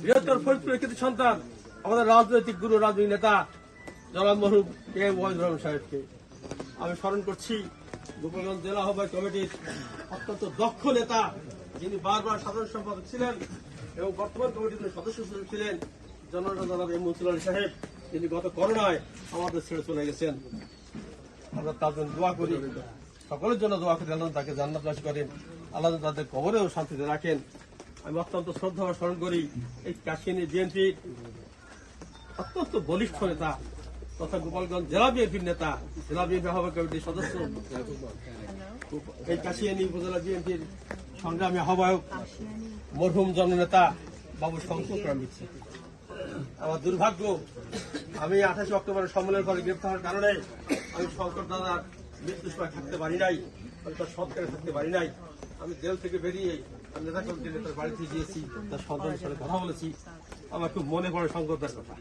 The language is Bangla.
বৃহত্তর ফরিদপুরের কৃতি সন্তান, আমাদের রাজনৈতিক গুরু, রাজনৈতিক নেতা জনাব মরহুম কে ওয়াহিদ রহমান সাহেবকে। আমি স্মরণ করছি, গোপালগঞ্জ জেলা আহ্বায়ক কমিটির অত্যন্ত দক্ষ নেতা, যিনি বারবার সাধারণ সম্পাদক ছিলেন এবং বর্তমান কমিটির সদস্য ছিলেন জননেতা জনাব আলী সাহেব, তিনি গত করোনায় আমাদের ছেড়ে চলে গেছেন। আমরা তার জন্য দোয়া করি। সকলের জন্য দোয়া করি। আল্লাহ তাকে জান্নাতবাসী করেন। আল্লাহ তাদের কবরেও শান্তিতে রাখেন। আমি অত্যন্ত শ্রদ্ধা স্মরণ করি এই কাশিনী বিএনপি অত্যন্ত বলিষ্ঠ নেতা তথা গোপালগঞ্জ জেলা বিএনপির নেতা, জেলা বিএনপি আহ্বায়ক কমিটির সদস্য। এই কাশিয়ানী উপজেলা বিএনপির সংগ্রামী আহ্বায়ক, মরহুম জননেতা বাবু শঙ্কর মিত্র আমার দুর্ভাগ্য, আমি আঠাশে অক্টোবরের সম্মেলনের পরে গ্রেপ্তার হওয়ার কারণে আমি শঙ্কর দাদার মৃত্যুর সময় থাকতে পারি নাই, আমি তার সৎকারে থাকতে পারি নাই। আমি জেল থেকে বেরিয়ে আমি নেতা কমিটির নেতার বাড়িতে গিয়েছি, তার সন্তানের সাথে কথা বলেছি। আমার খুব মনে পড়ে সংকটের কথা।